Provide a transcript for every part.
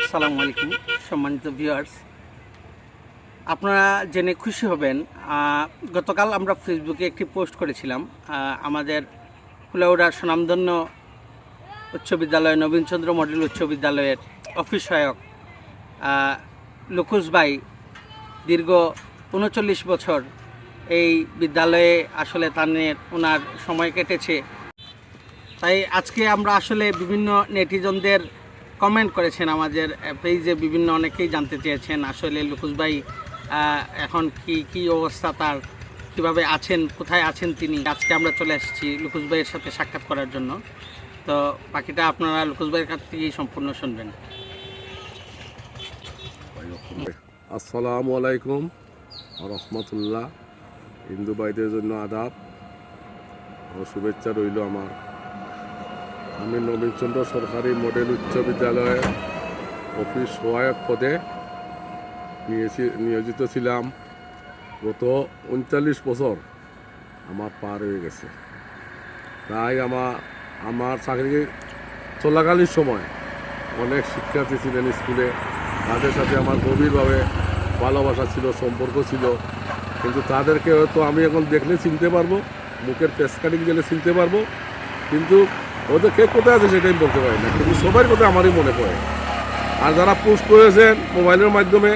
আসসালামু আলাইকুম, সম্মানিত ভিউয়ার্স আপনারা জেনে খুশি হবেন গতকাল আমরা ফেসবুকে একটি পোস্ট করেছিলাম আমাদের ফুলাউড়ার সুনামধন্য উচ্চ বিদ্যালয় নবীনচন্দ্র মডেল উচ্চ বিদ্যালয়ের অফিস সহায়ক লুকুস দীর্ঘ উনচল্লিশ বছর এই বিদ্যালয়ে আসলে তানের, ওনার সময় কেটেছে। তাই আজকে আমরা আসলে বিভিন্ন নেটিজনদের কমেন্ট করেছেন আমাদের পেজে বিভিন্ন অনেকেই জানতে চেয়েছেন। আসলে লুকুস ভাই এখন কি কি অবস্থা তার? কীভাবে আছেন? কোথায় আছেন তিনি? আজকে আমরা চলে এসেছি লুকুস ভাইয়ের সাথে সাক্ষাৎ করার জন্য। তো বাকিটা আপনারা লুকুস ভাইয়ের কাছ থেকেই সম্পূর্ণ শুনবেন। আসসালামু আলাইকুম রহমতুল্লাহ। হিন্দু ভাইদের জন্য আদাব। ও শুভেচ্ছা রইল আমার। আমি নবীনচন্দ্র সরকারি মডেল উচ্চ বিদ্যালয়ে অফিস সহায়ক পদে নিয়েছি, নিয়োজিত ছিলাম। গত উনচল্লিশ বছর আমার পার হয়ে গেছে। তাই আমার আমার চাকরি চলাকালীন সময় অনেক শিক্ষার্থী ছিলেন স্কুলে। তাদের সাথে আমার গভীরভাবে ভালোবাসা ছিল, সম্পর্ক ছিল। কিন্তু তাদেরকে হয়তো আমি এখন দেখলে চিনতে পারব, মুখের ফেস কাটিং গেলে চিনতে পারব। কিন্তু ওদের কে কোথায় আছে সেটাই বলতে পারি না, কিন্তু সবার কথা আমারই মনে পড়ে। আর যারা পোস্ট করেছেন মোবাইলের মাধ্যমে,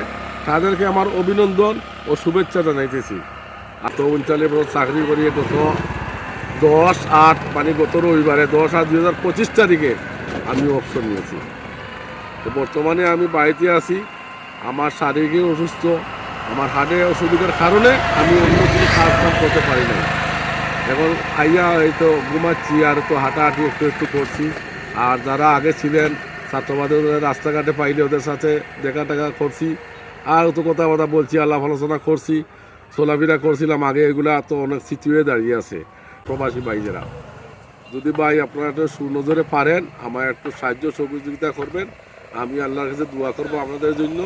তাদেরকে আমার অভিনন্দন ও শুভেচ্ছা জানাইতেছি। আর তো বছর চাকরি করিয়ে গত দশ আট মানে গত রবিবারে দশ আট দুই হাজার পঁচিশ তারিখে আমি অপশন নিয়েছি। তো বর্তমানে আমি বাড়িতে আছি, আমার শারীরিক অসুস্থ, আমার হার্টে অসুবিধার কারণে আমি অন্য কোনো কাজ করতে পারি না এখন আইয়া এই তো ঘুমাচ্ছি আর তো হাঁটাহাঁটি একটু একটু করছি। আর যারা আগে ছিলেন ছাত্রবাদী ওদের রাস্তাঘাটে পাইলে ওদের সাথে দেখা টাকা করছি। আর তো কথা কথা বলছি আল্লাহ আলোচনা করছি, চলাফেরা করছিলাম। আগে এগুলা তো অনেক হয়ে দাঁড়িয়ে আছে, প্রবাসী ভাইজেরা যদি ভাই আপনারা একটু সুনজরে পারেন আমার একটু সাহায্য সহযোগিতা করবেন। আমি আল্লাহর কাছে দোয়া করব আপনাদের জন্য।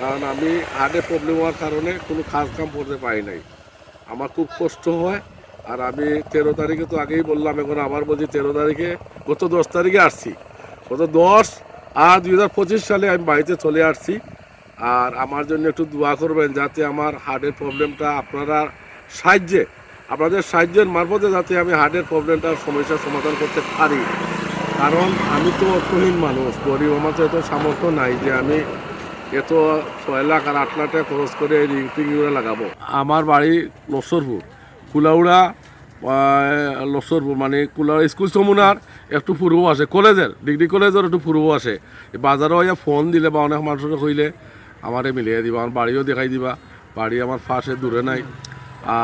কারণ আমি হার্টে প্রবলেম হওয়ার কারণে কোনো কাজ কাম করতে পারি নাই। আমার খুব কষ্ট হয়। আর আমি তেরো তারিখে তো আগেই বললাম, এখন আবার বলছি তেরো তারিখে, গত দশ তারিখে আসছি। গত দশ আর দুই হাজার পঁচিশ সালে আমি বাড়িতে চলে আসছি। আর আমার জন্য একটু দোয়া করবেন যাতে আমার হার্টের প্রবলেমটা আপনারা সাহায্যে, আপনাদের সাহায্যের মারফতে যাতে আমি হার্টের প্রবলেমটার সমস্যার সমাধান করতে পারি। কারণ আমি তো অর্থহীন মানুষ, গরিব, আমার তো এত সামর্থ্য নাই যে আমি এত ছয় লাখ আর আট লাখ খরচ করে রিং টিং লাগাবো। আমার বাড়ি লসরপুর কুলাউড়া লসর মানে কুলাউড়া স্কুল চমুনার একটু পূর্ব আছে। কলেজের ডিগ্রি কলেজের একটু পূর্ব আছে। বাজারও ইয়া ফোন দিলে বা অনেক মানুষের হইলে আমারে মিলিয়ে দিবা আমার বাড়িও দেখাই দিবা। বাড়ি আমার ফাঁসে দূরে নাই। আর